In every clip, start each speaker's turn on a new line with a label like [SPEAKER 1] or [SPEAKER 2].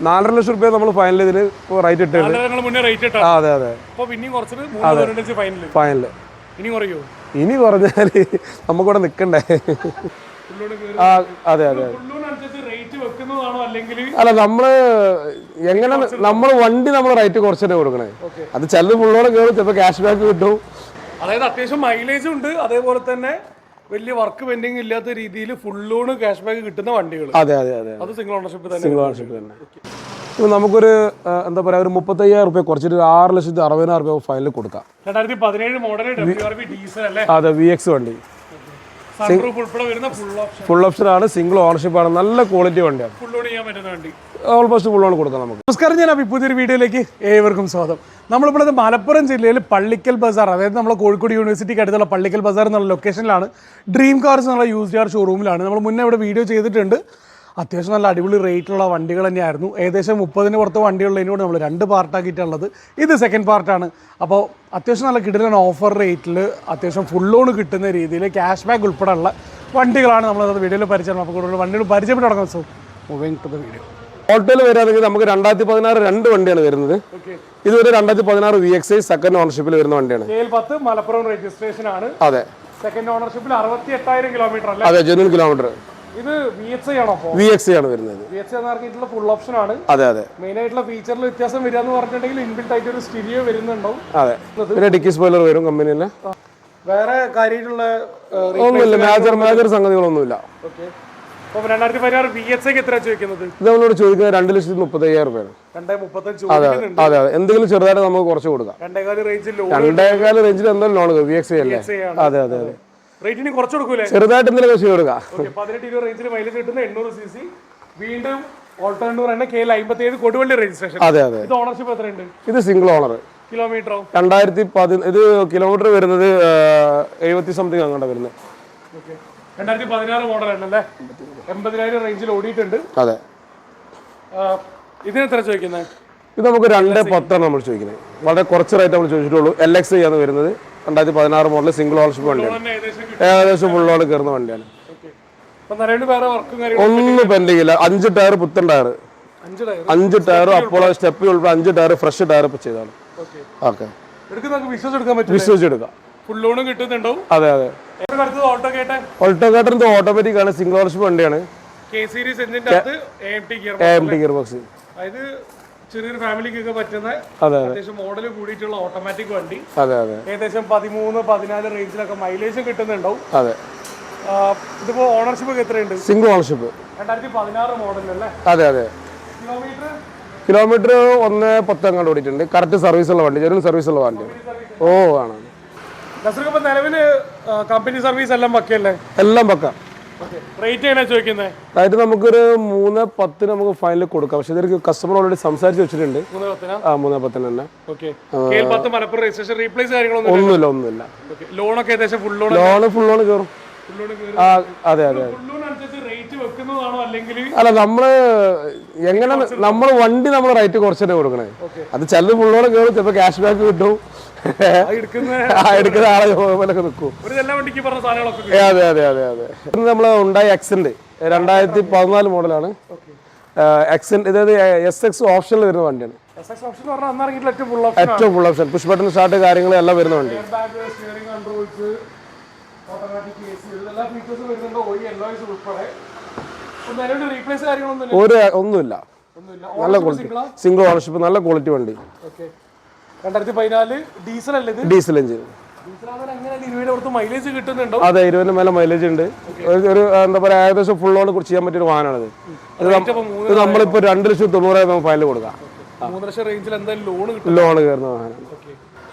[SPEAKER 1] നാലര ലക്ഷം റുപ്യ നമ്മൾ ഫൈനൽ ഇതിന് റേറ്റ് ഇട്ടത് അതെ അതെ.
[SPEAKER 2] ഫൈനൽ
[SPEAKER 1] ഫൈനൽ
[SPEAKER 2] ഇനി
[SPEAKER 1] കുറഞ്ഞാൽ നമുക്കിവിടെ
[SPEAKER 2] നിക്കണ്ടേ?
[SPEAKER 1] ആ അതെ അതെ അല്ല നമ്മൾ എങ്ങനെ നമ്മൾ വണ്ടി നമ്മൾ റേറ്റ് കുറച്ച് തന്നെ കൊടുക്കണേ അത് ചിലത് ഫുള്ളോടെ കയറും ചിലപ്പോൾ ക്യാഷ് ബാക്ക് കിട്ടും.
[SPEAKER 2] അതായത് അത്യാവശ്യം മൈലേജ് ഉണ്ട്. അതേപോലെ തന്നെ വലിയ വർക്ക് പെൻഡിങ് ഇല്ലാത്ത രീതിയിൽ ഫുൾ ലോൺ ക്യാഷ് ബാക്ക് കിട്ടുന്ന വണ്ടികൾ
[SPEAKER 1] അതെ അതെ അതെ
[SPEAKER 2] അത്. സിംഗിൾ ഓണർഷിപ്പ് തന്നെ
[SPEAKER 1] സിംഗിൾ ഓണർഷിപ്പ് തന്നെ. ഇപ്പൊ നമുക്കൊരു എന്താ പറയുക ഒരു മുപ്പത്തയ്യായിരം റുപ്യ കുറച്ചിട്ട് ഒരു ആറ് ലക്ഷത്തി അറുപതിനായിരം റുപ്യ ഫൈനൽ കൊടുക്കാം.
[SPEAKER 2] രണ്ടായിരത്തി പതിനേഴ് മോഡൽ ഡീസൽ അല്ലേ?
[SPEAKER 1] അതെ വി എക്സ് വണ്ടി.
[SPEAKER 2] ഫുൾ ഓപ്ഷൻ
[SPEAKER 1] ആണ് സിംഗിൾ ഓണർഷിപ്പ് ആണ് നല്ല ക്വാളിറ്റി വണ്ടിയാണ്.
[SPEAKER 2] ഫുൾ ഓൺ ചെയ്യാൻ പറ്റുന്ന വണ്ടി.
[SPEAKER 1] ഓൾമോസ്റ്റ് ഫുൾ കൊടുക്കാം നമുക്ക്.
[SPEAKER 2] നമസ്കാരം ഞാൻ അപ്പം പുതിയൊരു വീഡിയോയിലേക്ക് ഏവർക്കും സ്വാഗതം. നമ്മളിപ്പോൾ മലപ്പുറം ജില്ലയിൽ പള്ളിക്കൽ ബസാർ അതായത് നമ്മളെ കോഴിക്കോട് യൂണിവേഴ്സിറ്റിക്ക് അടുത്തുള്ള പള്ളിക്കൽ ബസാർ എന്നുള്ള ലൊക്കേഷനിലാണ് ഡ്രീം കാർസ് എന്നുള്ള യൂസ് കാർ ഷോറൂമിലാണ് നമ്മൾ മുന്നേ ഇവിടെ വീഡിയോ ചെയ്തിട്ടുണ്ട്. അത്യാവശ്യം നല്ല അടിപൊളി റേറ്റുള്ള വണ്ടികൾ തന്നെയായിരുന്നു. ഏകദേശം മുപ്പതിന് പുറത്ത് വണ്ടികളുള്ളതിനോട് നമ്മൾ രണ്ട് പാർട്ടാക്കിയിട്ടുള്ളത് ഇത് സെക്കൻഡ് പാർട്ടാണ് അപ്പോൾ അത്യാവശ്യം നല്ല കിട്ടുന്ന ഓഫർ റേറ്റിൽ അത്യാവശ്യം ഫുൾ ലോൺ കിട്ടുന്ന രീതിയിൽ ക്യാഷ് ബാക്ക് ഉൾപ്പെടെയുള്ള വണ്ടികളാണ് നമ്മൾ വീഡിയോയിൽ പരിചയം അപ്പോൾ കൂടുതൽ വണ്ടികൾ പരിചയപ്പെട്ട് തുടങ്ങാം so moving to the video
[SPEAKER 1] ഓട്ടോയിൽ വരികയാണെങ്കിൽ നമുക്ക് രണ്ടായിരത്തി പതിനാറ് രണ്ട് വണ്ടിയാണ് വരുന്നത്.
[SPEAKER 2] ഇതുവരെ
[SPEAKER 1] ഇതൊരു രണ്ടായിരത്തി പതിനാറ് വി എക്സ് ഐ സെക്കൻഡ് ഓണർഷിപ്പിൽ വരുന്ന വണ്ടിയാണ്.
[SPEAKER 2] മലപ്പുറം രജിസ്ട്രേഷൻ ആണ്.
[SPEAKER 1] അതെ.
[SPEAKER 2] സെക്കൻഡ് ഓണർഷിപ്പിൽ അറുപത്തി എട്ടായിരം കിലോമീറ്റർ അല്ലേ?
[SPEAKER 1] അതെ ജനുവൻ കിലോമീറ്റർ
[SPEAKER 2] ഇത് വി എക്സ് ആണോ
[SPEAKER 1] വി എക്സ് ആണ് വരുന്നത്.
[SPEAKER 2] വി എക്സ് പറഞ്ഞിട്ടുള്ള ഫുൾ ഓപ്ഷൻ ആണ്.
[SPEAKER 1] അതെ അതെ.
[SPEAKER 2] മെയിൻ ആയിട്ടുള്ള ഫീച്ചറിൽ വ്യത്യാസം വരിക എന്ന് പറഞ്ഞിട്ടുണ്ടെങ്കിൽ ഇൻബിൽറ്റ് ആയിട്ട് ഒരു സ്റ്റീരിയോ വരുന്നുണ്ടാവും.
[SPEAKER 1] അതെ. പിന്നെ ഡിക്കി സ്പോയിലർ വരും കമ്പനിയിലെ
[SPEAKER 2] വേറെ കാര്യമായിട്ടുള്ള
[SPEAKER 1] ഒന്നുമില്ല. Major major സംഗതികളൊന്നുമില്ല.
[SPEAKER 2] ഓക്കെ അപ്പോൾ രണ്ടായിരത്തി പതിനാറ് എച്ച് ഐക്ക് എത്ര ചോദിക്കുന്നത്?
[SPEAKER 1] ഇത് നമ്മളോട് ചോദിക്കുന്നത് രണ്ട് ലക്ഷത്തി മുപ്പത്തി അയ്യായിരം രൂപയാണ്
[SPEAKER 2] രണ്ടേ മുപ്പത്തഞ്ച്
[SPEAKER 1] അതെ അതെ അതെ എന്തെങ്കിലും ചെറുതായിട്ട് നമുക്ക് കുറച്ച് കൊടുക്കാം.
[SPEAKER 2] രണ്ടേകാൽ റേഞ്ചിൽ
[SPEAKER 1] രണ്ടേകാൽ റേഞ്ചിൽ എന്തായാലും ലോൺ വി എക്സ് ഐ അല്ലേ?
[SPEAKER 2] ആണ്.
[SPEAKER 1] അതെ അതെ അതെ.
[SPEAKER 2] റേറ്റിന് കുറച്ച് കൊടുക്കൂലേ?
[SPEAKER 1] ചെറുതായിട്ട് എന്തെങ്കിലും ചെയ്ത് കൊടുക്കാം.
[SPEAKER 2] ഓക്കെ പതിനെട്ട് ഇരുപത് റേഞ്ചിൽ മൈലേജ് കിട്ടുന്ന എണ്ണൂറ് സി സി വീണ്ടും ഓൾട്ടർനൂർ തന്നെ കെ എൽ അമ്പത്തി ഏഴ് കൊടുവള്ളി രജിസ്ട്രേഷൻ
[SPEAKER 1] അതെ അതെ.
[SPEAKER 2] ഇത് ഓണർഷിപ്പ് എത്രയുണ്ട്?
[SPEAKER 1] ഇത് സിംഗിൾ ഓണർ
[SPEAKER 2] കിലോമീറ്ററോ
[SPEAKER 1] രണ്ടായിരത്തി പതി ഇത് കിലോമീറ്റർ വരുന്നത് എഴുപത്തി സംതിങ് അങ്ങോട്ട് വരുന്നത്.
[SPEAKER 2] രണ്ടായിരത്തി പതിനാറ് മോഡൽ അല്ലേ എൺപതിനായിരം റേഞ്ചിൽ ഓടിയിട്ടുണ്ട്.
[SPEAKER 1] അതെ.
[SPEAKER 2] ഇതിന് എത്ര ചോദിക്കുന്നത്
[SPEAKER 1] ഇത് നമുക്ക് രണ്ട് പത്താണ് നമ്മൾ ചോദിക്കുന്നത് വളരെ കുറച്ച് റേറ്റ് നമ്മൾ ചോദിച്ചിട്ടുള്ളൂ. എൽ എക്സ് ആണ് വരുന്നത്. രണ്ടായിരത്തി പതിനാറ് മോഡൽ സിംഗിൾ ഓണർഷിപ്പ് വണ്ടിയാണ്.
[SPEAKER 2] ഏകദേശം
[SPEAKER 1] ഓൺ കയറുന്ന വണ്ടിയാണ്. ഒന്നും പെൻഡിങ് ഇല്ല. അഞ്ച് ടയർ പുത്തൻ ടയർ
[SPEAKER 2] അഞ്ച് ടയർ
[SPEAKER 1] അപ്പോൾ സ്റ്റെപ്പ് ഉൾപ്പെടെ അഞ്ച് ടയർ ഫ്രഷ് ടയർ ചെയ്താണ്
[SPEAKER 2] ഓക്കെ
[SPEAKER 1] വിശ്വസിച്ചെടുക്കാം.
[SPEAKER 2] ഫുൾ ലോണും കിട്ടുന്നുണ്ടാവും.
[SPEAKER 1] അതെ അതെ.
[SPEAKER 2] ഓട്ടോ കേട്ടെ?
[SPEAKER 1] ഓൾട്ടോകാട്ടറിന്റെ ഓട്ടോമാറ്റിക് ആണ് സിംഗിൾ ഓണർഷിപ്പ് വണ്ടിയാണ്.
[SPEAKER 2] കെ സീരീസ് എഞ്ചിന്റെ ഗിയർ
[SPEAKER 1] ബോക്സ്
[SPEAKER 2] അതായത് ചെറിയൊരു ഫാമിലിക്കൊക്കെ പറ്റുന്ന
[SPEAKER 1] അതെ
[SPEAKER 2] അത്യാവശ്യം മോഡൽ കൂടിയിട്ടുള്ള ഓട്ടോമാറ്റിക് വണ്ടി.
[SPEAKER 1] അതെ അതെ.
[SPEAKER 2] ഏകദേശം പതിമൂന്ന് പതിനാല് റേഞ്ചിലൊക്കെ മൈലേജ് കിട്ടുന്നുണ്ടാവും.
[SPEAKER 1] അതെ.
[SPEAKER 2] ഇതിപ്പോ ഓണർഷിപ്പ് ഒക്കെ എത്രയുണ്ട്?
[SPEAKER 1] സിംഗിൾ ഓണർഷിപ്പ്
[SPEAKER 2] രണ്ടായിരത്തി പതിനാറ് മോഡൽ അല്ലേ?
[SPEAKER 1] അതെ അതെ.
[SPEAKER 2] കിലോമീറ്റർ
[SPEAKER 1] കിലോമീറ്റർ ഒന്ന് പത്ത് അങ്ങോട്ട് ഓടിയിട്ടുണ്ട്. കറക്റ്റ് സർവീസ് ഉള്ള വണ്ടി ചെറിയ സർവീസ് ഉള്ള വണ്ടി. ഓ ആണ്.
[SPEAKER 2] നസർക്ക് നിലവിൽ കമ്പനി സർവീസ് എല്ലാം പക്കയല്ലേ?
[SPEAKER 1] എല്ലാം പക്ക.
[SPEAKER 2] റേറ്റ് എങ്ങനെ ചോദിക്കുന്നത്
[SPEAKER 1] അതായത് നമുക്കൊരു മൂന്ന് പത്തിന് നമുക്ക് ഫൈനൽ കൊടുക്കാം. പക്ഷെ ഇതൊരു കസ്റ്റമർ ഓൾറെഡി സംസാരിച്ച് വെച്ചിട്ടുണ്ട്. ആ മൂന്ന് പത്തിന് തന്നെ. ഒന്നുമില്ല ഒന്നുമില്ല.
[SPEAKER 2] ലോണൊക്കെ ഏകദേശം full loan
[SPEAKER 1] loan full loan കയറും അതെ അതെ
[SPEAKER 2] റേറ്റ്
[SPEAKER 1] അല്ല നമ്മൾ എങ്ങനെ നമ്മൾ വണ്ടി നമ്മൾ റേറ്റ് കുറച്ചിട്ട് കൊടുക്കണേ? അത് ചിലത് ഫുൾ കേറും കയറും ചിലപ്പോൾ ക്യാഷ് ബാക്ക് കിട്ടും.
[SPEAKER 2] എടുക്കുന്ന
[SPEAKER 1] ആളെ പോലൊക്കെ നിൽക്കും. അതെ അതെ അതെ അതെ. ഇത് നമ്മൾ ഉണ്ടായ എക്സെന്റ് രണ്ടായിരത്തി പതിനാല് മോഡലാണ്. എക്സെന്റ് ഇതായത് എസ് എക്സ് ഓപ്ഷനിൽ വരുന്ന വണ്ടിയാണ്.
[SPEAKER 2] ഏറ്റവും full option
[SPEAKER 1] push button start കാര്യങ്ങൾ എല്ലാം വരുന്ന വണ്ടി. ഒരു ഒന്നുമില്ല. നല്ല ക്വാളിറ്റി സിംഗിൾ ഓണർഷിപ്പ് നല്ല ക്വാളിറ്റി വണ്ടി.
[SPEAKER 2] രണ്ടായിരത്തി പതിനാല് ഡീസൽ അല്ലേ ഇത്?
[SPEAKER 1] Diesel engine. അതെ ഇരുപതിന് മേലെ മൈലേജ് ഉണ്ട്. ഒരു- എന്താ പറയുക ഏകദേശം ഫുൾ ലോൺ ചെയ്യാൻ പറ്റിയ ഒരു വാഹനമാണിത് ഇത് നമ്മളിപ്പോൾ രണ്ട് ലക്ഷത്തി തൊണ്ണൂറായിരം ഫൈനൽ കൊടുക്കാം.
[SPEAKER 2] ലോൺ
[SPEAKER 1] കയറുന്ന വാഹനം.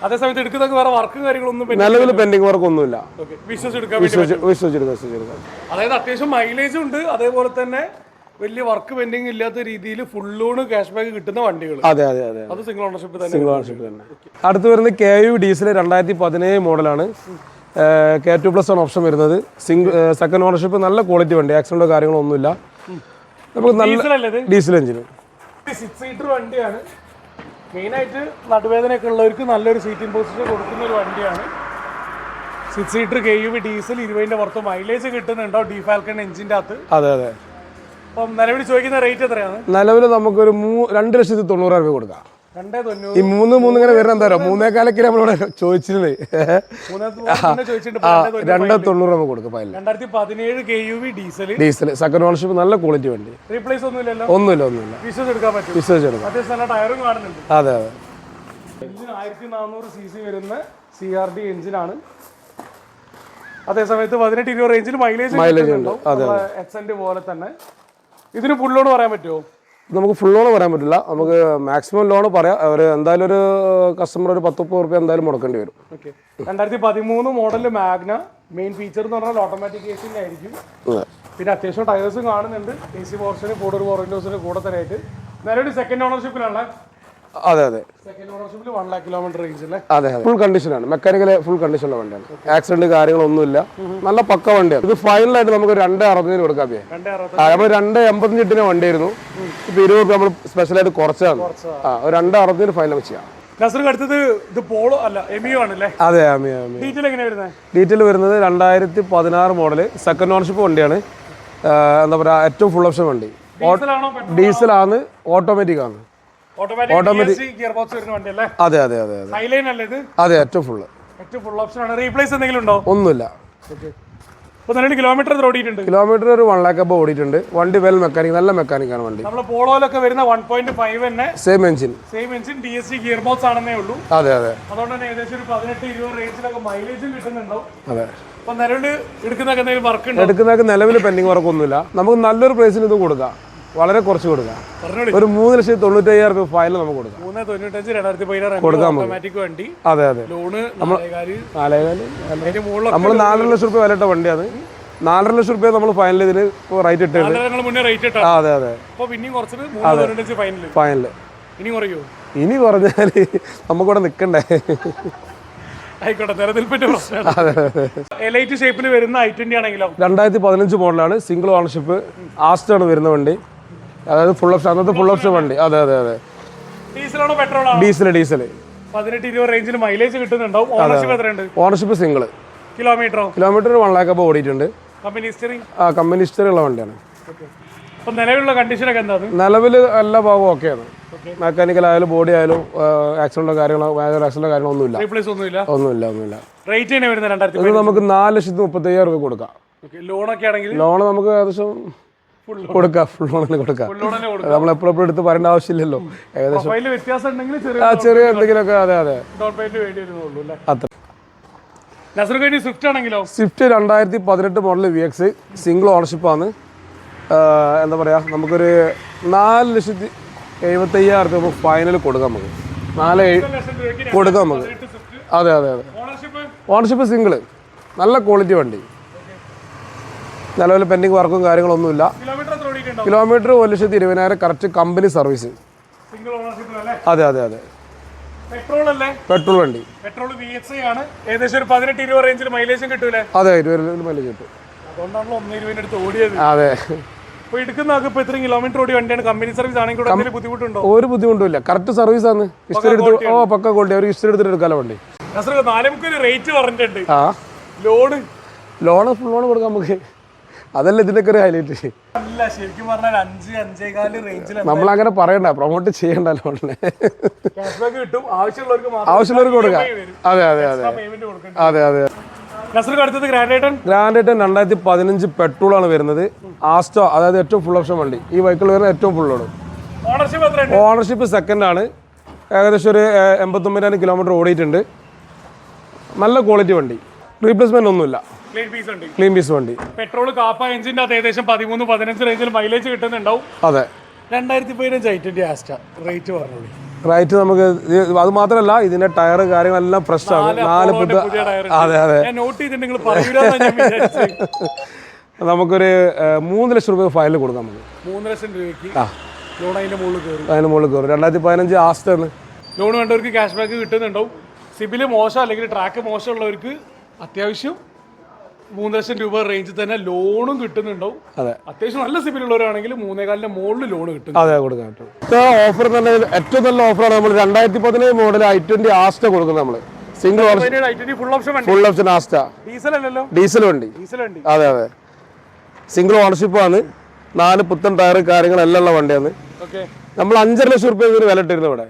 [SPEAKER 2] അതേസമയത്ത് എടുക്കുന്നതൊക്കെ വേറെ വർക്കും കാര്യങ്ങളൊന്നും
[SPEAKER 1] നിലവിൽ പെൻഡിങ് വർക്ക് ഒന്നുമില്ല. വിശ്വസിച്ചെടുക്കാം വിശ്വസിച്ചെടുക്കാം.
[SPEAKER 2] അതായത് അത്യാവശ്യം മൈലേജ് ഉണ്ട്. അതേപോലെ തന്നെ വലിയ വർക്ക് പെൻഡിങ് ഇല്ലാത്ത രീതിയിൽ ഫുൾ ലോൺ ക്യാഷ് ബാക്ക് കിട്ടുന്ന വണ്ടികൾ
[SPEAKER 1] അതെ അതെ അതെ
[SPEAKER 2] അത്. സിംഗിൾ ഓണർഷിപ്പ് തന്നെ
[SPEAKER 1] സിംഗിൾ ഓണർഷിപ്പ് തന്നെ. അടുത്ത് വരുന്നത് കെ യു ഡീസൽ രണ്ടായിരത്തി പതിനേഴ് മോഡലാണ് കെ ടു പ്ലസ് ആണ് ഓപ്ഷൻ വരുന്നത്. സിംഗിൾ സെക്കൻഡ് ഓണർഷിപ്പ് നല്ല ക്വാളിറ്റി വണ്ടി ആക്സിഡന്റോ കാര്യങ്ങളോ ഒന്നുമില്ല. നമുക്ക് നല്ല
[SPEAKER 2] ഡീസൽ
[SPEAKER 1] എഞ്ചിൻ
[SPEAKER 2] സിക്സ് സീറ്റർ വണ്ടിയാണ്. മെയിനായിട്ട് നടുവേദനയൊക്കെ ഉള്ളവർക്ക് നല്ലൊരു സീറ്റിംഗ് പൊസിഷൻ കൊടുക്കുന്ന ഒരു വണ്ടിയാണ്. Six seater K U diesel ഇരുപതിന്റെ പുറത്ത് മൈലേജ് കിട്ടുന്നുണ്ടോ? ഡിഫാൽക്കൺ എഞ്ചിന്റെ അകത്ത്.
[SPEAKER 1] അതെ അതെ.
[SPEAKER 2] നിലവിൽ ചോദിക്കുന്ന റേറ്റ് എത്രയാണ്?
[SPEAKER 1] നിലവിൽ നമുക്കൊരു മൂ രണ്ട് ലക്ഷത്തി തൊണ്ണൂറ് രൂപ കൊടുക്കാം. ഈ മൂന്ന് മൂന്ന് ഇങ്ങനെ വരുന്ന എന്താ പറയുക മൂന്നേക്കാലൊക്കെ നമ്മളിവിടെ ചോദിച്ചിരുന്നത്
[SPEAKER 2] രണ്ടേ തൊണ്ണൂറ്
[SPEAKER 1] നമുക്ക് കൊടുക്കും final
[SPEAKER 2] diesel
[SPEAKER 1] diesel second ownership നല്ല ക്വാളിറ്റി വണ്ടി.
[SPEAKER 2] റീപ്ലേസ്
[SPEAKER 1] ഒന്നുമില്ല ഒന്നുമില്ല.
[SPEAKER 2] കാണുന്നുണ്ട്.
[SPEAKER 1] അതെ അതെ.
[SPEAKER 2] ആയിരത്തി നാനൂറ് സി സി വരുന്ന സി ആർ ഡി എഞ്ചിനാണ് അതേസമയത്ത് പതിനെട്ട് ഇരുപത് റേഞ്ചിൽ മൈലേജ്
[SPEAKER 1] മൈലേജ്
[SPEAKER 2] എക്സെന്റ് പോലെ തന്നെ. ഇതിന് ഫുൾ ലോൺ പറയാൻ പറ്റുമോ?
[SPEAKER 1] നമുക്ക് ഫുൾ ലോൺ പറയാൻ പറ്റില്ല. നമുക്ക് മാക്സിമം ലോൺ പറയാം. അവർ എന്തായാലും ഒരു കസ്റ്റമർ ഒരു പത്ത് മുപ്പത് റുപ്യ എന്തായാലും മുടക്കേണ്ടി വരും.
[SPEAKER 2] രണ്ടായിരത്തി പതിമൂന്ന് മോഡൽ മാഗ്ന മെയിൻ ഫീച്ചർ എന്ന് പറഞ്ഞാൽ ഓട്ടോമാറ്റിക് എ സിയിലായിരിക്കും ആയിരിക്കും. പിന്നെ അത്യാവശ്യം ടയേഴ്സും കാണുന്നുണ്ട്. എ സി പോർഷന് കൂടെ ഫോർഡർ പോറിൻഡോസിന് കൂടെ തന്നെ ആയിട്ട്. നല്ലൊരു സെക്കൻഡ് ഓണർഷിപ്പിലുള്ള
[SPEAKER 1] അതെ അതെ. അതെ ഫുൾ കണ്ടീഷനാണ് മെക്കാനിക്കൽ ഫുൾ കണ്ടീഷനുള്ള വണ്ടിയാണ്. ആക്സിഡന്റ് കാര്യങ്ങളൊന്നുമില്ല. നല്ല പക്ക വണ്ടിയാണ്. ഇത് ഫൈനലായിട്ട് നമുക്ക് രണ്ട് അറുപതിന് കൊടുക്കാൻ ആ നമ്മൾ രണ്ട് എൺപത്തഞ്ച് ഇട്ടിന് വണ്ടിയായിരുന്നു ഇപ്പൊ ഇരുപത് രൂപ നമ്മൾ സ്പെഷ്യലായിട്ട് കുറച്ചാണ് ആ. ഒരു രണ്ട് അറുപതിന് ഫൈനൽ ചെയ്യാം.
[SPEAKER 2] അടുത്തത് ഇത് പോളോ അല്ല എമിയോ ആണല്ലേ?
[SPEAKER 1] അതെ എമിയോ
[SPEAKER 2] ഡീറ്റെയിൽ എങ്ങനെ വരുന്നത്
[SPEAKER 1] ഡീറ്റെയിൽ വരുന്നത് രണ്ടായിരത്തി പതിനാറ് മോഡൽ സെക്കൻഡ് ഓണർഷിപ്പ് വണ്ടിയാണ്. എന്താ പറയുക ഏറ്റവും ഫുൾ ഓപ്ഷൻ വണ്ടി.
[SPEAKER 2] ഡീസലാണോ
[SPEAKER 1] ഡീസലാണ് ഓട്ടോമാറ്റിക് ആണ്.
[SPEAKER 2] ഓട്ടോമാറ്റിക് ഗിയർ ബോക്സ് വരുന്ന വണ്ടി അല്ലേ
[SPEAKER 1] അതെ അതെ അതെ. അതെ
[SPEAKER 2] ഹൈലൈൻ അല്ലേ ഇത്?
[SPEAKER 1] അതെ ഏറ്റവും ഫുള്ള്
[SPEAKER 2] ഏറ്റവും ഫുൾ ഓപ്ഷൻ ആണ്. റീപ്ലേസ് എന്തെങ്കിലും ഉണ്ടോ?
[SPEAKER 1] ഒന്നുമില്ല.
[SPEAKER 2] കിലോമീറ്റർ ഓടിയിട്ടുണ്ട്.
[SPEAKER 1] കിലോമീറ്റർ ഒരു വൺ ലാക്ക് അപ്പോൾ ഓടിയിട്ടുണ്ട്. വണ്ടി വെൽ മെക്കാനിക് നല്ല മെക്കാനിക്കാണ് വണ്ടി.
[SPEAKER 2] നമ്മൾ പോളോയിലൊക്കെ വരുന്ന വൺ പോയിന്റ് ഫൈവ് തന്നെ
[SPEAKER 1] same engine
[SPEAKER 2] same engine D S gearbox ആണെന്നേ ഉള്ളൂ.
[SPEAKER 1] അതെ അതെ.
[SPEAKER 2] അതുകൊണ്ട് തന്നെ ഏകദേശം ഒരു പതിനെട്ട് ഇരുപത് റേഞ്ചിലൊക്കെ മൈലേജും കിട്ടുന്നുണ്ടോ
[SPEAKER 1] അതെ.
[SPEAKER 2] നിലവിൽ എടുക്കുന്നൊക്കെ വർക്ക്
[SPEAKER 1] നിലവിൽ പെൻഡിങ് വർക്കൊന്നുമില്ല നമുക്ക് നല്ലൊരു പ്രൈസിന് ഇത് കൊടുക്കാം. വളരെ കുറച്ച് കൊടുക്കാം. ഒരു മൂന്ന് ലക്ഷത്തി തൊണ്ണൂറ്റയ്യായിരം രൂപ ഫയൽ നമുക്ക് കൊടുക്കാം. കൊടുക്കാൻ അതെ അതെ.
[SPEAKER 2] അതിന്റെ
[SPEAKER 1] നമ്മൾ നാലര ലക്ഷം രൂപ വിലയിട്ട വണ്ടിയാണ്. നാലര ലക്ഷം രൂപ നമ്മൾ ഫൈനൽ ഇതിന് റൈറ്റ് ഇട്ടത്. അതെ അതെ.
[SPEAKER 2] ഫൈനൽ ഇനി
[SPEAKER 1] പറഞ്ഞാൽ നമുക്കിവിടെ നിക്കണ്ടേ?
[SPEAKER 2] ആയിക്കോട്ടെ നിലനിൽപ്പിന്റെ പ്രശ്നമാണ്. എലൈറ്റ് ഷേപ്പിൽ വരുന്ന ഐ ട്വന്റി ആണെങ്കിലോ?
[SPEAKER 1] രണ്ടായിരത്തി പതിനഞ്ച് മോഡലാണ് സിംഗിൾ ഓണർഷിപ്പ് ആസ്റ്റാണ് വരുന്ന വണ്ടി. അതായത് ഫുൾ ഓപ്ഷൻ അന്നത്തെ ഫുൾ ഓപ്ഷൻ വണ്ടി. അതെ അതെ അതെ.
[SPEAKER 2] ഡീസലാണോ പെട്രോൾ
[SPEAKER 1] ഡീസൽ ഡീസൽ
[SPEAKER 2] പതിനെട്ട് ഇരുപത് റേഞ്ചിൽ മൈലേജ് കിട്ടുന്നുണ്ടാവും. ഓണർഷിപ്പ് എത്രയുണ്ട്?
[SPEAKER 1] ഓണർഷിപ്പ് സിംഗിൾ
[SPEAKER 2] കിലോമീറ്ററോ
[SPEAKER 1] കിലോമീറ്റർ വൺ ലാക്ക് അപ്പോൾ ഓടിയിട്ടുണ്ട്.
[SPEAKER 2] കമ്പനി ഹിസ്റ്ററി
[SPEAKER 1] ആ കമ്പനി ഹിസ്റ്ററി ഉള്ള വണ്ടിയാണ്.
[SPEAKER 2] നിലവിലുള്ള കണ്ടീഷനൊക്കെ എന്താ
[SPEAKER 1] നിലവിൽ എല്ലാ ഭാഗവും ഓക്കെയാണ് മെക്കാനിക്കൽ ആയാലും ബോഡി ആയാലും ആക്സിഡന്റോ കാര്യങ്ങളോ മേജർ ആക്സിഡന്റോ കാര്യങ്ങളോ ഒന്നുമില്ല.
[SPEAKER 2] ഒന്നുമില്ല?
[SPEAKER 1] ഒന്നുമില്ല ഒന്നുമില്ല.
[SPEAKER 2] റേറ്റ്
[SPEAKER 1] ഇത് നമുക്ക് നാല് ലക്ഷത്തി മുപ്പത്തി അയ്യായിരം രൂപ കൊടുക്കാം.
[SPEAKER 2] ലോൺ ഒക്കെ ആണെങ്കിൽ?
[SPEAKER 1] ലോൺ നമുക്ക് ഏകദേശം കൊടുക്കാം ഫുൾ ലോണിൽ കൊടുക്കാം. നമ്മൾ എപ്പോഴും എടുത്ത് പറയേണ്ട ആവശ്യമില്ലല്ലോ. ഏകദേശം
[SPEAKER 2] ചെറിയ
[SPEAKER 1] ആ ചെറിയ എന്തെങ്കിലുമൊക്കെ അതെ അതെ. അത്ര.
[SPEAKER 2] സ്വിഫ്റ്റ് ആണെങ്കിലോ?
[SPEAKER 1] സ്വിഫ്റ്റ് രണ്ടായിരത്തി പതിനെട്ട് മോഡൽ വി എക്സ് സിംഗിൾ ആണ്. എന്താ പറയുക നമുക്കൊരു നാല് ലക്ഷത്തി എഴുപത്തയ്യായിരം രൂപ ഫൈനൽ കൊടുക്കാം നമുക്ക്. നാല് കൊടുക്കാം നമുക്ക്. അതെ അതെ അതെ.
[SPEAKER 2] ഓണർഷിപ്പ്
[SPEAKER 1] സിംഗിൾ നല്ല ക്വാളിറ്റി വണ്ടി. നിലവിൽ പെൻഡിങ് വർക്കും കാര്യങ്ങളൊന്നുമില്ല.
[SPEAKER 2] കിലോമീറ്റർ
[SPEAKER 1] ഒരു ലക്ഷത്തി ഇരുപതിനായിരം കറക്റ്റ് കമ്പനി സർവീസ് അതെ അതെ അതെ.
[SPEAKER 2] പെട്രോൾ അല്ലേ?
[SPEAKER 1] പെട്രോൾ വണ്ടി.
[SPEAKER 2] പെട്രോൾ വി എക്സ് ആണ്. ഏകദേശം ഒരു പതിനെട്ട് ഇരുപത് റേഞ്ചിൽ മൈലേജും കിട്ടൂലേ?
[SPEAKER 1] അതെ ഇരുപത് മൈലേജ് കിട്ടും.
[SPEAKER 2] അതുകൊണ്ടാണല്ലോ ഒന്ന് ഇരുപതിന് അടുത്ത് ഓടിയത്.
[SPEAKER 1] അതെ.
[SPEAKER 2] അപ്പൊ എടുക്കുന്ന ആൾക്ക് ഇപ്പൊ ഇത്രയും കിലോമീറ്റർ ഓടി വണ്ടിയാണ്. കമ്പനി സർവീസ് ആണെങ്കിൽ കൂടെ ബുദ്ധിമുട്ടുണ്ടോ?
[SPEAKER 1] ഒരു ബുദ്ധിമുട്ടുമില്ല കറക്റ്റ് സർവീസ് ആണ്. ഹിസ്റ്ററി എടുത്ത് ഓ പക്ക ക്വാളിറ്റി അവർ ഹിസ്റ്ററി എടുത്തിട്ട് എടുക്കാലോ വണ്ടി?
[SPEAKER 2] നാലുമുക്കൊരു റേറ്റ് പറഞ്ഞിട്ടുണ്ട്.
[SPEAKER 1] ആ.
[SPEAKER 2] ലോണ്
[SPEAKER 1] ലോൺ ഫുൾ ലോൺ കൊടുക്കാം നമുക്ക്. അതല്ല ഇതിന്റെയൊക്കെ ഒരു ഹൈലൈറ്റ്
[SPEAKER 2] ശരിക്കും പറഞ്ഞാൽ അഞ്ച് അഞ്ചേകാൽ റേഞ്ചിൽ
[SPEAKER 1] നമ്മളങ്ങനെ പറയണ്ട പ്രൊമോട്ട് ചെയ്യണ്ട ലോണിനെ
[SPEAKER 2] കിട്ടും ആവശ്യമുള്ളവർക്ക്
[SPEAKER 1] ആവശ്യമുള്ളവർക്ക് കൊടുക്കാം. അതെ അതെ അതെ. അതെ അതെ. ഗ്രാൻഡ് രണ്ടായിരത്തി പതിനഞ്ച് പെട്രോൾ ആണ് വരുന്നത്. ആസ്റ്റോ അതായത് ഏറ്റവും ഫുൾ ഓപ്ഷൻ വണ്ടി. ഈ വെഹിക്കിൾ വരുന്ന ഏറ്റവും ഫുൾ ഓടും
[SPEAKER 2] ഓണർഷിപ്പ്
[SPEAKER 1] സെക്കൻഡ് ആണ്. ഏകദേശം ഒരു എൺപത്തൊമ്പതിനായിരം കിലോമീറ്റർ ഓടിയിട്ടുണ്ട്. നല്ല ക്വാളിറ്റി വണ്ടി. റീപ്ലേസ്മെന്റ് ഒന്നുമില്ല.
[SPEAKER 2] ക്ലീൻ പീസ്
[SPEAKER 1] വണ്ടി.
[SPEAKER 2] പെട്രോൾ കാപ്പ എഞ്ചിന്റെ അത് ഏകദേശം പതിമൂന്ന് പതിനഞ്ച് റേഞ്ചിൽ മൈലേജ് കിട്ടുന്നുണ്ടാവും.
[SPEAKER 1] അതെ.
[SPEAKER 2] രണ്ടായിരത്തി പതിനഞ്ച് I twenty Asta rate
[SPEAKER 1] right നമുക്ക് അത് മാത്രമല്ല ഇതിന്റെ ടയർ കാര്യങ്ങളെല്ലാം ഫ്രഷ് ആണ്. നാല്
[SPEAKER 2] പുട്ട്
[SPEAKER 1] അതെ അതെ. നമുക്കൊരു മൂന്ന് ലക്ഷം രൂപ ഫയൽ കൊടുക്കാം നമുക്ക്.
[SPEAKER 2] മൂന്ന് ലക്ഷം രൂപയ്ക്ക് ലോൺ അതിന്റെ മുകളിൽ കയറും.
[SPEAKER 1] അതിന് മുകളിൽ കയറും. രണ്ടായിരത്തി പതിനഞ്ച് ആസ്റ്റാണ്
[SPEAKER 2] ലോൺ വേണ്ടവർക്ക് ക്യാഷ് ബാക്ക് കിട്ടുന്നുണ്ടാവും. സിബിൽ മോശം അല്ലെങ്കിൽ ട്രാക്ക് മോശമുള്ളവർക്ക് അത്യാവശ്യം മൂന്ന് ലക്ഷം രൂപ റേഞ്ചിൽ തന്നെ ലോണും കിട്ടുന്നുണ്ടാവും.
[SPEAKER 1] അതെ.
[SPEAKER 2] അത്യാവശ്യം നല്ല സിബിലുള്ളവരാണെങ്കിൽ മൂന്നേകാലിന്റെ മുകളിൽ ലോൺ കിട്ടും
[SPEAKER 1] അതെ കൊടുക്കാൻ പറ്റും ഓഫർ തന്നെ ഏറ്റവും നല്ല ഓഫറാണ് നമ്മൾ രണ്ടായിരത്തി പതിനേഴ് മോഡൽ ഐ ട്വന്റി ആസ്റ്റ കൊടുക്കുന്നത് നമ്മൾ single
[SPEAKER 2] full option
[SPEAKER 1] Asta
[SPEAKER 2] diesel അല്ലല്ലോ.
[SPEAKER 1] ഡീസൽ വണ്ടി.
[SPEAKER 2] ഡീസൽ വണ്ടി.
[SPEAKER 1] അതെ അതെ. സിംഗിൾ ഓണർഷിപ്പ് ആണ്. നാല് പുത്തൻ ടയർ കാര്യങ്ങളെല്ലാം ഉള്ള വണ്ടിയാണ്. നമ്മൾ അഞ്ചര ലക്ഷം റുപ്യ വില ഇട്ടിരുന്നു ഇവിടെ.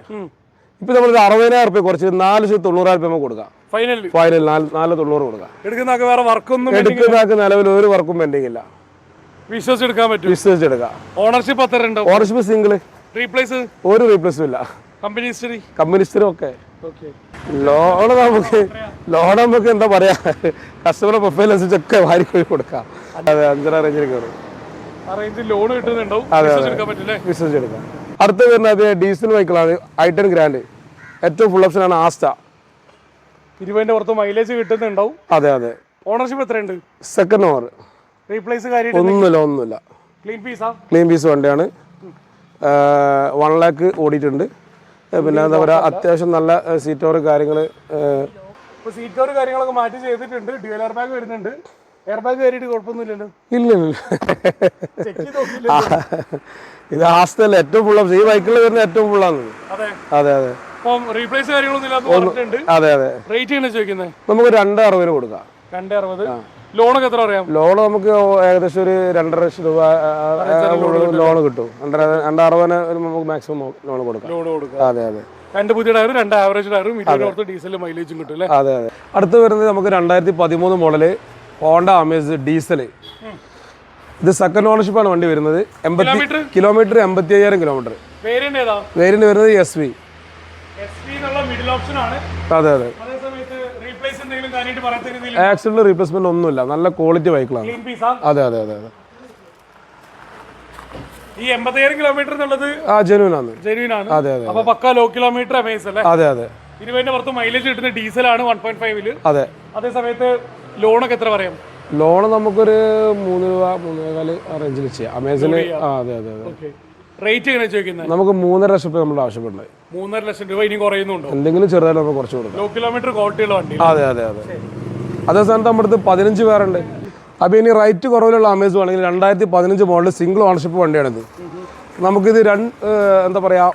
[SPEAKER 1] ഇപ്പൊ നമ്മൾ അറുപതിനായിരം റുപ്യ കുറച്ച് നാല് ലക്ഷത്തി തൊണ്ണൂറായിരം റുപ്യ നമുക്ക് കൊടുക്കാം.
[SPEAKER 2] ഫൈനൽ
[SPEAKER 1] ഫൈനൽ നാല് നാല് തൊണ്ണൂറ് കൊടുക്കാം.
[SPEAKER 2] എടുക്കുന്നതൊക്കെ വേറെ വർക്കൊന്നും
[SPEAKER 1] എടുക്കുന്നതാക്ക് നിലവിൽ ഒരു വർക്കും പെൻഡിങ് ഇല്ല.
[SPEAKER 2] വിശ്വസിച്ചെടുക്കാൻ പറ്റും.
[SPEAKER 1] വിശ്വസിച്ചെടുക്കാം
[SPEAKER 2] ഓണർഷിപ്പ് ഉണ്ടാവും
[SPEAKER 1] ഓണർഷിപ്പ് സിംഗിൾ
[SPEAKER 2] റീപ്ലേസ്
[SPEAKER 1] ഒരു റീപ്ലേസും ഇല്ല.
[SPEAKER 2] കമ്പനി ഹിസ്റ്ററി
[SPEAKER 1] കമ്പനിസ്റ്റിനും ഒക്കെ
[SPEAKER 2] ഓക്കെ
[SPEAKER 1] ലോൺ നമുക്ക് ലോൺ നമുക്ക് എന്താ പറയാ? കസ്റ്റമർ പ്രൊഫൈൽ അനുസരിച്ചൊക്കെ വാരിക്കോഴി കൊടുക്കാം. അതെ അഞ്ചര റേഞ്ചിൽ കയറും
[SPEAKER 2] ലോൺ കിട്ടുന്നുണ്ടാവും.
[SPEAKER 1] വിശ്വസിച്ചെടുക്കാം. അടുത്ത വരുന്നത് ഡീസൽ വെഹിക്കിളാണ് ടെൻ ഗ്രാൻഡ് ഏറ്റവും ഫുൾ ഓപ്ഷനാണ് ആസ്റ്റ
[SPEAKER 2] ഇരുപതിന്റെ പുറത്ത് മൈലേജ് കിട്ടുന്നുണ്ടാവും.
[SPEAKER 1] അതെ അതെ.
[SPEAKER 2] ഓണർഷിപ്പ് എത്രയുണ്ട്?
[SPEAKER 1] സെക്കൻഡ് ഓവർ
[SPEAKER 2] റീപ്ലേസ് കാര്യം
[SPEAKER 1] ഒന്നുമില്ല ഒന്നുമില്ല.
[SPEAKER 2] ക്ലീൻ പീസാ
[SPEAKER 1] ക്ലീൻ പീസ് വണ്ടിയാണ്. വൺ ലാക്ക് ഓടിയിട്ടുണ്ട്. പിന്നെ എന്താ പറയുക അത്യാവശ്യം നല്ല സീറ്റ് ഓവർ കാര്യങ്ങൾ
[SPEAKER 2] സീറ്റ് കവർ കാര്യങ്ങളൊക്കെ മാറ്റി ചെയ്തിട്ടുണ്ട്. ഡ്യുവൽ എയർ ബാഗ് വരുന്നുണ്ട്. എയർ ബാഗ് കയറിയിട്ട് കുഴപ്പമൊന്നുമില്ലല്ലോ?
[SPEAKER 1] ഇല്ല ഇല്ല. ഇത് ആസ്റ്റല്ല ഏറ്റവും ഫുൾ ഓപ്ഷൻ ഈ ബൈക്കിൽ വരുന്ന ഏറ്റവും ഫുള്ളാണ്
[SPEAKER 2] അതെ.
[SPEAKER 1] അതെ അതെ.
[SPEAKER 2] റീപ്ലേസ് കാര്യങ്ങളൊന്നും
[SPEAKER 1] അതെ അതെ.
[SPEAKER 2] റേറ്റ് ചോദിക്കുന്നത്
[SPEAKER 1] നമുക്ക് രണ്ട് അറുപതിന് കൊടുക്കാം.
[SPEAKER 2] രണ്ട് അറുപത് ലോണൊക്കെ എത്ര പറയാം?
[SPEAKER 1] ലോൺ നമുക്ക് ഏകദേശം ഒരു രണ്ടര ലക്ഷം രൂപ ലോൺ കിട്ടും. രണ്ടര രണ്ട് അറുപതിന് ഒരു നമുക്ക് മാക്സിമം ലോൺ കൊടുക്കാം.
[SPEAKER 2] ലോൺ കൊടുക്കാം.
[SPEAKER 1] അതെ അതെ.
[SPEAKER 2] രണ്ട് പുതിയ ടയറും രണ്ട് ആവറേജ് ടയറും ഇരുപത് ഡീസൽ മൈലേജും കിട്ടും അല്ലേ?
[SPEAKER 1] അതെ അതെ. അടുത്ത് വരുന്നത് നമുക്ക് രണ്ടായിരത്തി പതിമൂന്ന് മോഡൽ ഹോണ്ട അമേസ് ഡീസൽ ഇത് സെക്കൻഡ് ഓണർഷിപ്പാണ് വണ്ടി വരുന്നത്. എൺപത്തി
[SPEAKER 2] കിലോമീറ്റർ?
[SPEAKER 1] എൺപത്തി അയ്യായിരം കിലോമീറ്റർ.
[SPEAKER 2] വേരിയന്റ്
[SPEAKER 1] വരുന്നത് എസ് വി
[SPEAKER 2] മിഡിൽ ഓപ്ഷൻ ആണ്.
[SPEAKER 1] അതെ അതെ. ആക്സിഡന്റ് റീപ്ലേസ്മെന്റ് ഒന്നുമില്ല. നല്ല ക്വാളിറ്റി ബൈക്കിലാണ് അതെ അതെ അതെ അതെ.
[SPEAKER 2] ഈ എൺപത്തയ്യായിരം കിലോമീറ്റർ എന്നുള്ളത്
[SPEAKER 1] ആ ജെനുവിൻ ആണ്.
[SPEAKER 2] ജനുവിൻ ആണ്.
[SPEAKER 1] അതെ അതെ
[SPEAKER 2] അപ്പൊ പക്ക ലോ കിലോമീറ്റർ അമേസ് അല്ലേ?
[SPEAKER 1] അതെ അതെ.
[SPEAKER 2] ഇരുപതിന്റെ പുറത്ത് മൈലേജ് കിട്ടുന്ന ഡീസൽ ആണ് വൺ പോയിന്റ് ഫൈവിൽ
[SPEAKER 1] അതെ.
[SPEAKER 2] അതേ സമയത്ത് ലോണൊക്കെ എത്ര പറയാം?
[SPEAKER 1] ലോൺ നമുക്കൊരു മൂന്ന് രൂപ മൂന്ന് ആ റേഞ്ചിൽ ചെയ്യാം. അമേസണിൽ അതെ അതെ അതെ.
[SPEAKER 2] ഓക്കെ റേറ്റ് എങ്ങനെ ചോദിക്കുന്നത്?
[SPEAKER 1] നമുക്ക് മൂന്നര ലക്ഷം രൂപ നമ്മൾ ആവശ്യപ്പെടുന്നത്
[SPEAKER 2] മൂന്നര ലക്ഷം രൂപ ഇനി കുറയുന്നുണ്ടോ?
[SPEAKER 1] എന്തെങ്കിലും ചെറുതായിട്ട് നമുക്ക് കുറച്ച് കൊടുക്കാം.
[SPEAKER 2] ലോ കിലോമീറ്റർ ക്വാളിറ്റിയുള്ള വണ്ടി
[SPEAKER 1] അതെ അതെ അതെ. അതേ സ്ഥാനത്ത് നമ്മുടെ അടുത്ത് പതിനഞ്ച് പേരുണ്ട്. അപ്പോൾ ഇനി റൈറ്റ് കുറവിലുള്ള അമേസ് ആണെങ്കിൽ രണ്ടായിരത്തി പതിനഞ്ച് മോഡൽ സിംഗിൾ ഓണർഷിപ്പ് വണ്ടിയാണിത്. നമുക്കിത് രണ്ട് എന്താ പറയാ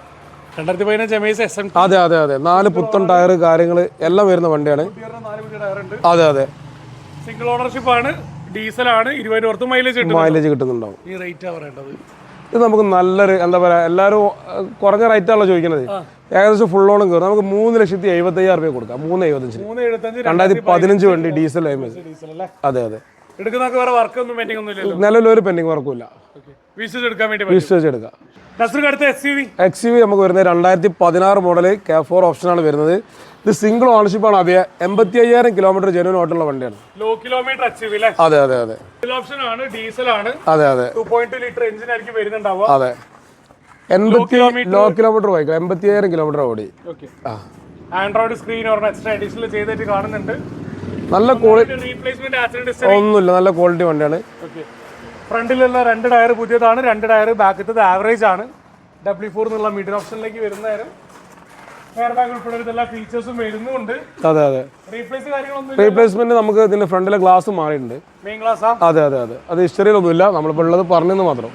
[SPEAKER 2] രണ്ടായിരത്തി പതിനഞ്ച് എമേസ് എസ് എം
[SPEAKER 1] അതെ അതെ അതെ. നാല് പുത്തൻ ടയർ കാര്യങ്ങൾ എല്ലാം വരുന്ന വണ്ടിയാണ്. അതെ അതെ.
[SPEAKER 2] സിംഗിൾ ഓണർഷിപ്പ് ആണ് ഡീസലാണ് ഇരുപതിന് പുറത്ത് മൈലേജ്
[SPEAKER 1] മൈലേജ് കിട്ടുന്നുണ്ടാവും.
[SPEAKER 2] ഈ റേറ്റ് പറയേണ്ടത്.
[SPEAKER 1] ഇത് നമുക്ക് നല്ലൊരു എന്താ പറയുക എല്ലാവരും കുറഞ്ഞ റേറ്റാണല്ലോ ചോദിക്കുന്നത് ഏകദേശം ഫുൾ ഓണും കയറും നമുക്ക് മൂന്ന് ലക്ഷത്തി എഴുപത്തി അയ്യായിരം രൂപ കൊടുക്കാം. മൂന്ന് എഴുപത്തഞ്ചിന്.
[SPEAKER 2] എഴുപത്തഞ്ച്
[SPEAKER 1] രണ്ടായിരത്തി പതിനഞ്ച് വേണ്ടി ഡീസൽ അതെ അതെ.
[SPEAKER 2] നിലവിലൊരു
[SPEAKER 1] നിലവിൽ ഒരു പെൻഡിങ് വർക്കും
[SPEAKER 2] വിശ്വസിച്ച് എടുക്കാൻ വേണ്ടി പറ്റും.
[SPEAKER 1] എടുക്കാം.
[SPEAKER 2] നസ്രിക്ക് അടുത്ത S U
[SPEAKER 1] X U V നമുക്ക് വരുന്നത് രണ്ടായിരത്തി പതിനാറ് മോഡൽ കെ ഫോർ ഓപ്ഷനാണ് വരുന്നത്. ഇത് സിംഗിൾ ഓണർഷിപ്പാണ് അതേ എൺപത്തി അയ്യായിരം കിലോമീറ്റർ ജനുവൻ ഓട്ടുള്ള വണ്ടിയാണ്.
[SPEAKER 2] ലോ കിലോമീറ്റർ അച്ചീവ് അല്ലേ
[SPEAKER 1] അതെ അതെ അതെ.
[SPEAKER 2] ഓപ്ഷൻ ആണ് ഡീസൽ ആണ്.
[SPEAKER 1] അതെ അതെ.
[SPEAKER 2] ലിറ്റർ എഞ്ചിൻ ആയിരിക്കും വരുന്നുണ്ടാവുക.
[SPEAKER 1] അതെ. എൺപത്തി ലോ കിലോമീറ്റർ ബൈക്ക് എൺപത്തി അയ്യായിരം കിലോമീറ്റർ ഓടി.
[SPEAKER 2] ആൻഡ്രോയിഡ് സ്ക്രീൻ എക്സ്ട്രാ അഡീഷണൽ ചെയ്തിട്ട് കാണുന്നുണ്ട്.
[SPEAKER 1] നല്ല ക്വാളിറ്റി ഒന്നുമില്ല നല്ല ക്വാളിറ്റി വണ്ടിയാണ്.
[SPEAKER 2] ഫ്രണ്ടിലുള്ള രണ്ട് ടയർ പുതിയതാണ് രണ്ട് ടയർ ബാക്കത്തത് ആവറേജ് ആണ്. ഡബ്ല്യു ഫോർ എന്നുള്ള മിഡിൽ ഓപ്ഷനിലേക്ക് വരുന്ന
[SPEAKER 1] അതെ അതെ. റീപ്ലേസ്മെന്റ് നമുക്ക് ഇതിന്റെ ഫ്രണ്ടിലെ ഗ്ലാസ് മാറിയിട്ടുണ്ട്. അതെ അതെ അതെ. അത് ഹിസ്റ്ററിയിലൊന്നുമില്ല നമ്മളിപ്പോൾ ഉള്ളത് പറഞ്ഞെന്ന് മാത്രം.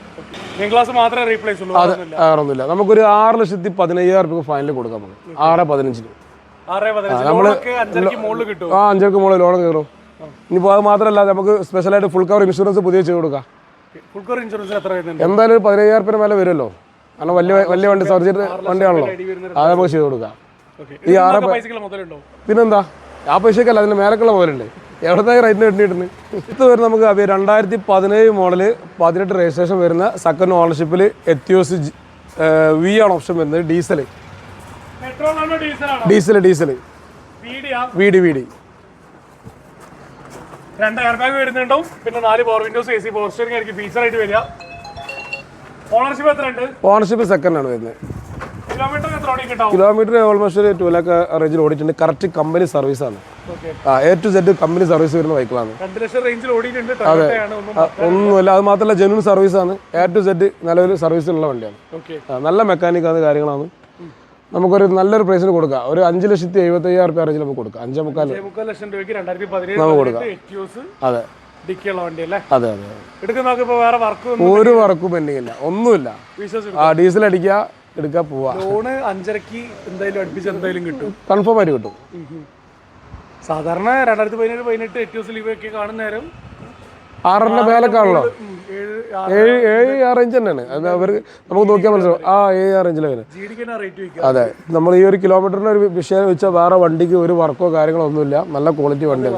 [SPEAKER 2] വേറൊന്നുമില്ല.
[SPEAKER 1] നമുക്കൊരു ആറ് ലക്ഷത്തി പതിനയ്യായിരം രൂപ ഫൈനൽ കൊടുക്കാം നമുക്ക് ആറ് പതിനഞ്ചിന്.
[SPEAKER 2] നമ്മൾ
[SPEAKER 1] ആ അഞ്ചരക്ക് മുകളിൽ ലോൺ കയറും. ഇനിയിപ്പോൾ അത് മാത്രമല്ല നമുക്ക് സ്പെഷ്യലായിട്ട് ഫുൾ കവർ ഇൻഷുറൻസ് പുതിയ ചെയ്ത് കൊടുക്കാം. എന്തായാലും ഒരു പതിനയ്യായിരം രൂപ വില വരുമല്ലോ. കാരണം വലിയ വലിയ വണ്ടി സർജറി വണ്ടിയാണല്ലോ. അത് നമുക്ക് ചെയ്ത് കൊടുക്കാം ഈ ആറ് പിന്നെന്താ? ആ പൈസക്കല്ല അതിന് മേലക്കുള്ള മുതലുണ്ട്. എവിടുന്നായി റേറ്റിന് കിട്ടിയിട്ടുണ്ട്? ഇത് വരുന്ന നമുക്ക് രണ്ടായിരത്തി പതിനേഴ് മോഡൽ പതിനെട്ട് രജിസ്ട്രേഷൻ വരുന്ന സെക്കൻഡ് ഓണർഷിപ്പിൽ എത്തിയോസ് വി ആണ് ഓപ്ഷൻ വരുന്നത് ഡീസൽ
[SPEAKER 2] പെട്രോൾ ആണോ diesel
[SPEAKER 1] diesel V D V D
[SPEAKER 2] രണ്ട് എയർ ബാഗ് വരുന്നുണ്ടാവും. പിന്നെ നാല് power windows A C power steering ആയിരിക്കും. ഫീച്ചർ ആയിട്ട് വരിക. ഓണർഷിപ്പ് എത്രയുണ്ട്?
[SPEAKER 1] ഓണർഷിപ്പ് സെക്കൻഡ് ആണ് വരുന്നത്.
[SPEAKER 2] കിലോമീറ്റർ
[SPEAKER 1] ഓൾമോസ്റ്റ് ഒരു ടു ലാക്ക് റേഞ്ചിൽ ഓടിയിട്ടുണ്ട്. കറക്റ്റ് കമ്പനി
[SPEAKER 2] സർവീസ്
[SPEAKER 1] ആണ്. A to Z company service വരുന്ന ബൈക്കുകളാണ്
[SPEAKER 2] അതെ.
[SPEAKER 1] ഒന്നുമില്ല. അത് മാത്രമല്ല ജെനുവൻ ആണ്. എ ടു സെഡ് നല്ലൊരു സർവീസ്
[SPEAKER 2] ഉള്ള
[SPEAKER 1] വണ്ടിയാണ്. നല്ല മെക്കാനിക് ആണ് കാര്യങ്ങളാണ്. നമുക്കൊരു നല്ലൊരു പ്രൈസിന് കൊടുക്കാം. ഒരു അഞ്ച് ലക്ഷത്തി എഴുപത്തി അയ്യായിരം റുപ്യ റേഞ്ചിൽ നമുക്ക് കൊടുക്കാം. അഞ്ചേ മുക്കാൽ
[SPEAKER 2] പതിനേഴ് എറ്റ്യൂസ്
[SPEAKER 1] അതെ.
[SPEAKER 2] വണ്ടി അല്ലേ
[SPEAKER 1] അതെ അതെ.
[SPEAKER 2] വേറെ വർക്ക്
[SPEAKER 1] ഒരു വർക്കും പെൻഡിങ് ഇല്ല. ഒന്നുമില്ല. ആ ഡീസൽ അടിക്കുക എടുക്കുക പോവാ
[SPEAKER 2] ലോണ് അഞ്ചരക്ക് എന്തായാലും അടുപ്പിച്ച് എന്തായാലും കിട്ടും.
[SPEAKER 1] കൺഫേം ആയിട്ട് കിട്ടും.
[SPEAKER 2] സാധാരണ രണ്ടായിരത്തി പതിനേഴ് പതിനെട്ട് എറ്റ്യൂസ് ലീവ് ഒക്കെ കാണുന്ന നേരം
[SPEAKER 1] ആറെണ്ണ മേലക്കാണല്ലോ
[SPEAKER 2] ഏഴ്
[SPEAKER 1] ഏഴ് ആ റേഞ്ച് തന്നെയാണ്. അത് അവർ നമുക്ക് നോക്കിയാൽ മനസ്സിലാവും. ആ ഏഴ് ആ
[SPEAKER 2] റേഞ്ചിലെ വരും
[SPEAKER 1] അതെ. നമ്മൾ ഈ ഒരു കിലോമീറ്ററിന് ഒരു വിഷയം വെച്ചാൽ വേറെ വണ്ടിക്ക് ഒരു വർക്കോ കാര്യങ്ങളോ ഒന്നുമില്ല. നല്ല ക്വാളിറ്റി വണ്ടിയാണ്.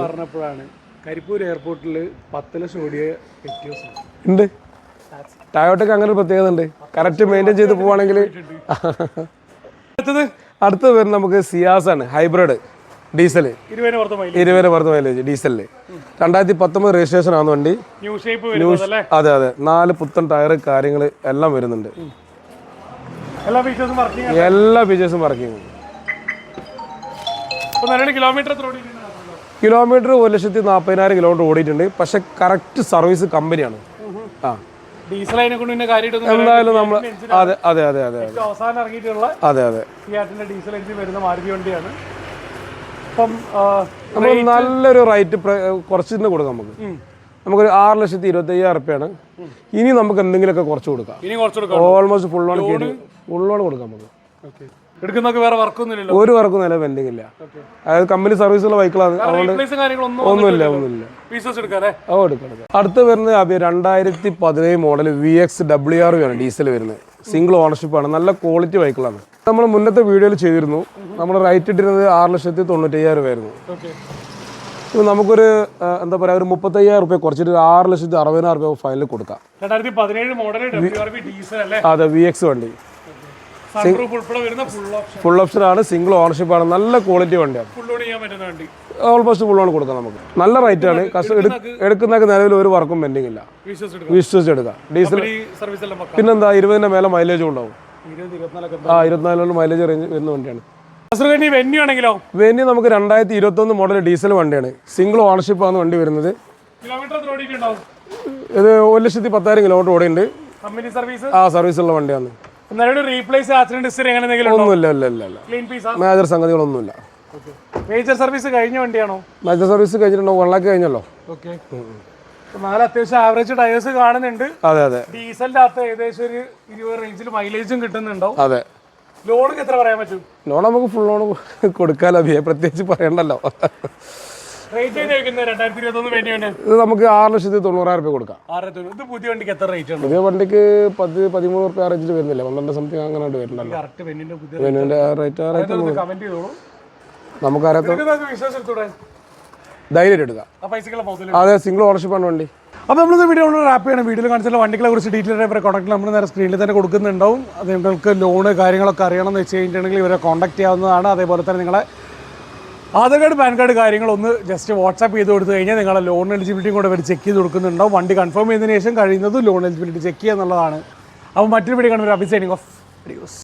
[SPEAKER 2] കരിപ്പൂർ എയർപോർട്ടിൽ പത്ത് ലക്ഷം കോടിയെ
[SPEAKER 1] ഉണ്ട്. ടയോട്ടയ്ക്ക് അങ്ങനെ ഒരു പ്രത്യേകത ഉണ്ട്. കറക്റ്റ് മെയിന്റെയിൻ ചെയ്ത് പോവാണെങ്കിൽ
[SPEAKER 2] അടുത്തത്?
[SPEAKER 1] അടുത്തത് വരുന്ന നമുക്ക് സിയാസ് ആണ് ഹൈബ്രിഡ് ഡീസൽ
[SPEAKER 2] ഇരുപതിന് പുറത്ത് മൈലേജ്
[SPEAKER 1] ഡീസലിൽ രണ്ടായിരത്തി പത്തൊമ്പത് രജിസ്ട്രേഷൻ ആണ് വണ്ടി. അതെ അതെ. നാല് പുത്തൻ ടയർ കാര്യങ്ങൾ എല്ലാം വരുന്നുണ്ട്.
[SPEAKER 2] എല്ലാ ഫീച്ചേഴ്സും വർക്കിംഗ് കിലോമീറ്റർ
[SPEAKER 1] കിലോമീറ്റർ ഒരു ലക്ഷത്തി നാൽപ്പതിനായിരം കിലോമീറ്റർ ഓടിയിട്ടുണ്ട്. പക്ഷെ കറക്റ്റ് സർവീസ് കമ്പനിയാണ്. ആ. എന്തായാലും നമ്മൾ അതെ അതെ അതെ അതെ
[SPEAKER 2] അവസാനം ഇറങ്ങിയിട്ടുള്ള
[SPEAKER 1] അതെ അതെ.
[SPEAKER 2] ഫിയാറ്റിന്റെ ഡീസൽ എഞ്ചിൻ വരുന്ന മാരുതി വണ്ടിയാണ്. അപ്പം ആ,
[SPEAKER 1] നമുക്ക് നല്ലൊരു റേറ്റ് കുറച്ച് തന്നെ കൊടുക്കാം നമുക്ക്. നമുക്കൊരു ആറ് ലക്ഷത്തി ഇരുപത്തി അയ്യായിരം റുപ്യാണ് ഇനി നമുക്ക് എന്തെങ്കിലുമൊക്കെ കുറച്ച് കൊടുക്കാം.
[SPEAKER 2] ഇനി കുറച്ച് കൊടുക്കാം.
[SPEAKER 1] Almost full on full on കൊടുക്കാം നമുക്ക്.
[SPEAKER 2] ഓക്കെ എടുക്കുന്നൊക്കെ വേറെ വർക്കൊന്നുമില്ലല്ലോ.
[SPEAKER 1] ഒരു വർക്കും നില പെൻഡിങ് ഇല്ല. അതായത് കമ്പനി സർവീസ് ഉള്ള ബൈക്കുകളാണ് അതുകൊണ്ട് ഒന്നുമില്ല ഒന്നുമില്ല.
[SPEAKER 2] പീസസ്
[SPEAKER 1] ഓ എടുക്കാം. അടുത്ത് വരുന്നത് അഭി രണ്ടായിരത്തി പതിനേഴ് model V X W R ആണ് ഡീസൽ വരുന്നത്. സിംഗിൾ ഓണർഷിപ്പ് ആണ്. നല്ല ക്വാളിറ്റി ബൈക്കുകളാണ് നമ്മൾ മുന്നത്തെ വീഡിയോയിൽ ചെയ്തിരുന്നു. നമ്മൾ റൈറ്റ് ഇട്ടിരുന്നത് ആറ് ലക്ഷത്തി തൊണ്ണൂറ്റയ്യായിരം രൂപയായിരുന്നു. നമുക്കൊരു എന്താ പറയുക ഒരു മുപ്പത്തയ്യായിരം റുപ്യ കുറച്ചിട്ട് ഒരു ആറ് ലക്ഷത്തി അറുപതിനായിരം രൂപ ഫൈനൽ കൊടുക്കാം. അതെ വി എക്സ് വണ്ടി.
[SPEAKER 2] ഫുൾ ഓപ്ഷൻ
[SPEAKER 1] ആണ്. സിംഗിൾ ഓണർഷിപ്പ് ആണ്. നല്ല ക്വാളിറ്റി വണ്ടിയാണ് ഓൾമോസ്റ്റ് ഫുൾ ഓൺ കൊടുക്കാം നമുക്ക്. നല്ല റേറ്റ് ആണ്. എടുക്കുന്ന നിലവിൽ ഒരു വർക്കും പെൻഡിങ് ഇല്ല. വിശ്വസിച്ച് എടുക്കാം ഡീസൽ പിന്നെന്താ? ഇരുപതിന്റെ മേലെ മൈലേജും ഉണ്ടാവും ആ ഇരുപത്തിനാലിനുള്ള മൈലേജ് റേഞ്ച് വരുന്ന വണ്ടിയാണ്.
[SPEAKER 2] വെന്യു വെന്യൂ ആണെങ്കിലോ?
[SPEAKER 1] വെന്യൂ നമുക്ക് രണ്ടായിരത്തി ഇരുപത്തി ഒന്ന് മോഡൽ ഡീസൽ വണ്ടിയാണ്. സിംഗിൾ ഓണർഷിപ്പ് ആണ് വണ്ടി വരുന്നത്. ഇത് ഒരു ലക്ഷത്തി പത്തായിരം കിലോമീറ്റർ ഓടിയുണ്ട്
[SPEAKER 2] ആ സർവീസ്
[SPEAKER 1] ഉള്ള വണ്ടിയാണ്.
[SPEAKER 2] റീപ്ലേസ് ആക്സിഡന്റ്
[SPEAKER 1] ഒന്നുമില്ല ഇല്ല ഇല്ല ഇല്ല. മേജർ സംഗതികളൊന്നുമില്ല.
[SPEAKER 2] മേജർ സർവീസ് കഴിഞ്ഞ വണ്ടിയാണോ?
[SPEAKER 1] മേജർ സർവീസ് കഴിഞ്ഞിട്ടുണ്ടോ? വൺ ലാക്ക് കഴിഞ്ഞല്ലോ
[SPEAKER 2] ഓക്കെ നാല് അത്യാവശ്യം ആവറേജ് ടയേഴ്സ് കാണുന്നുണ്ട്.
[SPEAKER 1] അതെ അതെ.
[SPEAKER 2] ഡീസലിന്റെ അകത്ത് ഏകദേശം ഒരു ഇരുപത് റേഞ്ചിൽ മൈലേജും കിട്ടുന്നുണ്ടോ?
[SPEAKER 1] അതെ.
[SPEAKER 2] ലോണൊക്കെ എത്ര പറയാൻ പറ്റും?
[SPEAKER 1] ലോൺ നമുക്ക് ഫുൾ ലോൺ കൊടുക്കാലോ പ്രത്യേകിച്ച് പറയണ്ടല്ലോ.
[SPEAKER 2] ഒന്ന്
[SPEAKER 1] ഇത് നമുക്ക് ആറ് ലക്ഷത്തി തൊണ്ണൂറായിരം രൂപ കൊടുക്കാം.
[SPEAKER 2] പുതിയ വണ്ടിക്ക് എത്ര റേറ്റ് ഉണ്ട്?
[SPEAKER 1] പുതിയ വണ്ടിക്ക് പത്ത് പതിമൂന്ന് റുപ്യ റേഞ്ചിൽ വരുന്നില്ല. പന്ത്രണ്ട് സംതിങ് അങ്ങനെ പിന്നെ ആ റേറ്റ് ആ റേറ്റ് നമുക്കറിയാത്ത ധൈര്യം എടുക്കാം.
[SPEAKER 2] ആ
[SPEAKER 1] അതെ സിംഗിൾ ഓണർഷിപ്പാണ് വണ്ടി.
[SPEAKER 2] അപ്പോൾ നമ്മൾ വീഡിയോ നമ്മൾ റാപ്പ് ചെയ്യണം. വീഡിയോയിൽ കാണിച്ചുള്ള വണ്ടികളെ കുറിച്ച് ഡീറ്റെയിൽ ആയി കോൺടാക്ട് നമ്മൾ നേരെ സ്ക്രീനിൽ തന്നെ കൊടുക്കുന്നുണ്ടാവും. അത് നിങ്ങൾക്ക് ലോണ് കാര്യങ്ങളൊക്കെ അറിയണം എന്ന് വെച്ച് കഴിഞ്ഞിട്ടുണ്ടെങ്കിൽ ഇവരെ കോൺടാക്ട് ചെയ്യാവുന്നതാണ്. അതേപോലെ തന്നെ നിങ്ങളെ ആധാർ കാർഡ് പാൻ കാർഡ് കാര്യങ്ങളൊന്ന് ജസ്റ്റ് വാട്സാപ്പ് ചെയ്ത് കൊടുത്തു കഴിഞ്ഞാൽ നിങ്ങളെ ലോൺ എലിജിബിലിറ്റിയും കൂടെ അവർ ചെക്ക് ചെയ്ത് കൊടുക്കുന്നുണ്ടാവും. വണ്ടി കൺഫേം ചെയ്തതിന് ശേഷം കഴിയുന്നത് ലോൺ എലിജിബിലിറ്റി ചെക്ക് ചെയ്യുക എന്നുള്ളതാണ്. അപ്പോൾ മറ്റൊരു വീഡിയോ ഒരു അഭിസൈനിങ് ഓഫ് വീഡിയോസ്